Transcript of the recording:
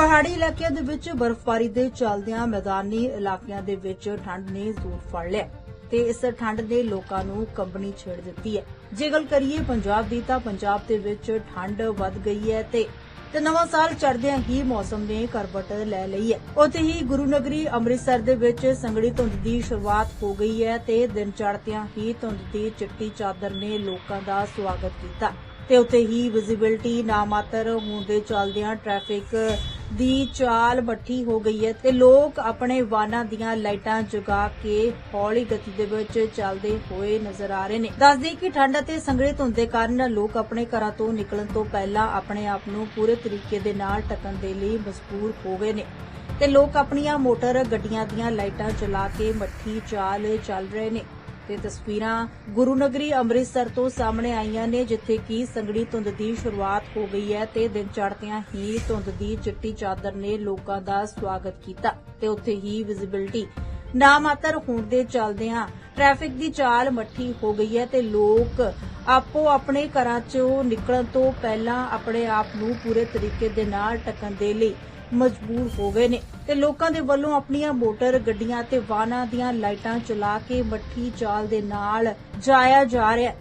ਪਹਾੜੀ ਇਲਾਕਿਆਂ ਦੇ ਵਿੱਚ ਬਰਫ਼ਬਾਰੀ ਦੇ ਚੱਲਦਿਆਂ ਮੈਦਾਨੀ ਇਲਾਕਿਆਂ ਦੇ ਵਿੱਚ ਠੰਡ ਨੇ ਜ਼ੋਰ ਫੜ ਲਿਆ ਤੇ ਇਸ ਠੰਡ ਨੇ ਲੋਕਾਂ ਨੂੰ ਕੰਬਣੀ ਛੇੜ ਦਿੱਤੀ ਹੈ। ਜੇ ਗੱਲ ਕਰੀਏ ਪੰਜਾਬ ਦੀ ਤਾਂ ਪੰਜਾਬ ਦੇ ਵਿੱਚ ਠੰਡ ਵੱਧ ਗਈ ਹੈ ਤੇ ਤੇ ਨਵਾਂ ਸਾਲ ਚੜ੍ਹਦਿਆਂ ਹੀ ਮੌਸਮ ਨੇ ਕਰਵਟ ਲੈ ਲਈ ਹੈ। ਉੱਥੇ ਹੀ ਗੁਰੂ ਨਗਰੀ ਅੰਮ੍ਰਿਤਸਰ ਦੇ ਵਿੱਚ ਸੰਗੜੀ ਧੁੰਦ ਦੀ ਸ਼ੁਰੂਆਤ ਹੋ ਗਈ ਹੈ ਤੇ ਦਿਨ ਚੜ੍ਹਦਿਆਂ ਹੀ ਧੁੰਦ ਦੀ ਚਿੱਟੀ ਚਾਦਰ ਨੇ ਲੋਕਾਂ ਦਾ ਸਵਾਗਤ ਕੀਤਾ ਤੇ ਉੱਥੇ ਹੀ ਵਿਜ਼ਿਬਿਲਟੀ ਨਾਮਾਤਰ ਹੋਣ ਦੇ ਚੱਲਦਿਆਂ ਟ੍ਰੈਫਿਕ ਦੀ ਚਾਲ ਮੱਠੀ ਹੋ ਗਈ ਹੈ ਤੇ ਲੋਕ ਆਪਣੇ ਵਾਹਨਾਂ ਦੀਆਂ ਲਾਈਟਾਂ ਜਗਾ ਕੇ ਹੌਲੀ ਗਤੀ ਦੇ ਵਿੱਚ ਚੱਲਦੇ ਹੋਏ ਨਜ਼ਰ ਆ ਰਹੇ ਨੇ। ਦੱਸਦੇ ਕਿ ਠੰਡ ਅਤੇ ਸੰਘਣੇ ਹੁੰਦੇ ਕਾਰਨ ਲੋਕ ਆਪਣੇ ਘਰਾਂ ਤੋਂ ਨਿਕਲਣ ਤੋਂ ਪਹਿਲਾਂ ਆਪਣੇ ਆਪ ਨੂੰ ਪੂਰੇ ਤਰੀਕੇ ਦੇ ਨਾਲ ਟਕਣ ਦੇ ਲਈ ਮਜਬੂਰ ਹੋ ਗਏ ਨੇ ਤੇ ਲੋਕ ਆਪਣੀਆਂ ਮੋਟਰ ਗੱਡੀਆਂ ਦੀਆਂ ਲਾਈਟਾਂ ਚਲਾ ਕੇ ਮੱਠੀ ਚਾਲ ਚੱਲ ਰਹੇ ਨੇ। ਤੇ ਤਸਵੀਰਾਂ ਗੁਰੂ ਨਗਰੀ ਅੰਮ੍ਰਿਤਸਰ ਤੋਂ ਸਾਹਮਣੇ ਆਈਆਂ ਨੇ, ਜਿੱਥੇ ਕਿ ਸੰਗੜੀ ਧੁੰਦ ਦੀ ਸ਼ੁਰੂਆਤ ਹੋ ਗਈ ਹੈ ਤੇ ਦਿਨ ਚੜ੍ਹਦਿਆਂ ਹੀ ਧੁੰਦ ਦੀ ਚਿੱਟੀ ਚਾਦਰ ਨੇ ਲੋਕਾਂ ਦਾ ਸਵਾਗਤ ਕੀਤਾ ਤੇ ਉੱਥੇ ਹੀ ਵਿਜ਼ਿਬਿਲਟੀ ਨਾ ਮਾਤਰ ਹੋਣ ਦੇ ਚੱਲਦਿਆਂ ਟ੍ਰੈਫਿਕ ਦੀ ਚਾਲ ਮੱਠੀ ਹੋ ਗਈ ਹੈ ਤੇ ਲੋਕ ਆਪੋ ਆਪਣੇ ਘਰਾਂ ਚੋਂ ਨਿਕਲਣ ਤੋਂ ਪਹਿਲਾਂ ਆਪਣੇ ਆਪ ਨੂੰ ਪੂਰੇ ਤਰੀਕੇ ਦੇ ਨਾਲ ਟਕਣ ਦੇ ਲਈ ਮਜਬੂਰ ਹੋ ਗਏ ਨੇ ਤੇ ਲੋਕਾਂ ਦੇ ਵੱਲੋਂ ਆਪਣੀਆਂ ਮੋਟਰ, ਗੱਡੀਆਂ ਤੇ ਵਾਹਨਾਂ ਦੀਆਂ ਲਾਈਟਾਂ ਚਲਾ ਕੇ ਮੱਠੀ ਚਾਲ ਦੇ ਨਾਲ ਜਾਇਆ ਜਾ ਰਿਹਾ।